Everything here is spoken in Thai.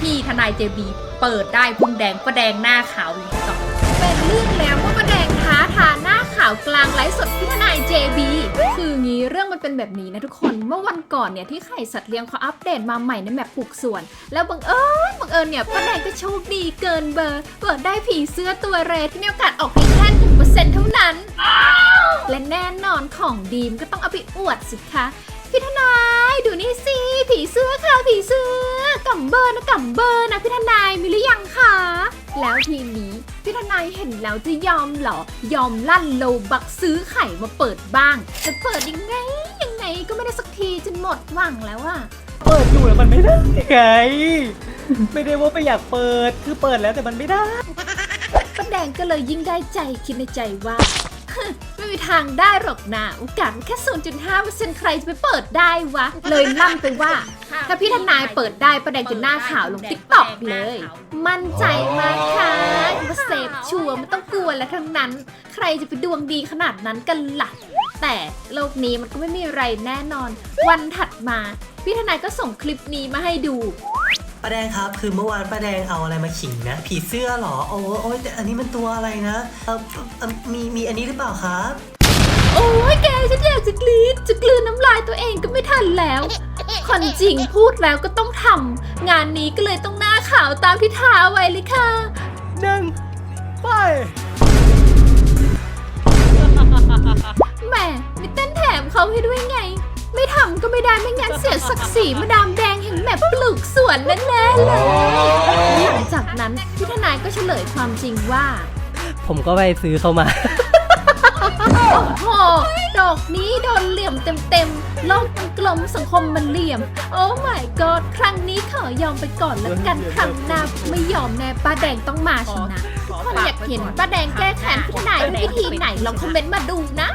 พี่ทนายเจบีเปิดได้พุ่งแดงประแดงหน้าขาวเลยต่อเป็นเรื่องแล้วว่าประแดงท้าทาหน้าขาวกลางไลฟ์สดพี่ทนายเจบีคืองี้เรื่องมันเป็นแบบนี้นะทุกคนเมื่อวันก่อนเนี่ยที่ไข่สัตว์เลี้ยงเขาอัปเดตมาใหม่ในแมปปลูกสวน แล้วบังเอิญบังเอิญเนี่ยป้าแดงก็โชคดีเกินเบอร์เปิดได้ผีเสื้อตัวเรที่มีโอกาสออกเพียงแค่หนเปอร์เซ็นต์เท่านั้น และแน่นอนของดีมก็ต้องเอาไปอวดสิคะพี่ทนายดูนี่สิผีเสื้อค่ะผีเสื้อ กำเบอร์นะกำเบอร์นะพี่ทนายมีหรือยังคะ แล้วทีนี้พี่ทนายเห็นแล้วจะยอมเหรอ ยอมลั่นโลบักซื้อไข่มาเปิดบ้าง จะเปิดยังไงยังไงก็ไม่ได้สักทีจนหมดหวังแล้วอะเปิดอยู่แล้วมันไม่ได้ไง ไม่ได้ว่าไม่อยากเปิด คือเปิดแล้วแต่มันไม่ได้ป้าแดงก็เลยยิ่งได้ใจคิดในใจว่าไม่มีทางได้หรอกนะโอกาสมันแค่ 0.5%ใครจะไปเปิดได้วะ เลยล่ำไปว่า ถ้าพี่ทนายเปิดได้ป้าแดงจะหน้าขาวลงติ๊กต็อกเลย มั่นใจมากค่ะว่าเซฟชัวร์ไม่ต้องกลัวแล้วทั้งนั้น ใครจะไปดวงดีขนาดนั้นกันล่ะ แต่โลกนี้มันก็ไม่มีอะไรแน่นอน วันถัดมา พี่ทนายก็ส่งคลิปนี้มาให้ดูป้าแดงครับ คือเมื่อวานป้าแดงเอาอะไรมาขิงนะ ผีเสื้อเหรอ โอ้โอ้ยแต่อันนี้มันตัวอะไรนะเออเอ่อมีมีอันนี้หรือเปล่าครับ โอ้ยแกฉันอยากจะกรีดจะกลืนน้ำลายตัวเองก็ไม่ทันแล้ว คนจริงพูดแล้วก็ต้องทำงานนี้ก็เลยต้องหน้าขาวตามที่ท้าไว้เลยค่ะ หนึ่งไปแหมมีเต้นแถมเขาให้ด้วยไง ไม่ทำก็ไม่ได้ไม่งั้นเสียศักดิ์ศรีมาดามแดงแห่งแมปปลูกสวนแน่ๆเลยหลังจากนั้นพี่ทนายก็เฉลยความจริงว่า ผมก็ไปซื้อเข้ามา โอ้โห ดอกนี้โดนเหลี่ยมเต็มๆโลกมันกลมสังคมมันเหลี่ยม โอ้ my god ครั้งนี้ขอยอมไปก่อนแล้วกันครั้งหน้าไม่ยอมแน่ป้าแดงต้องมาชนะทุกคนอยากเห็นป้าแดงแก้แค้นพี่ทนายด้วยวิธีไหนลองคอมเมนต์มาดูนะ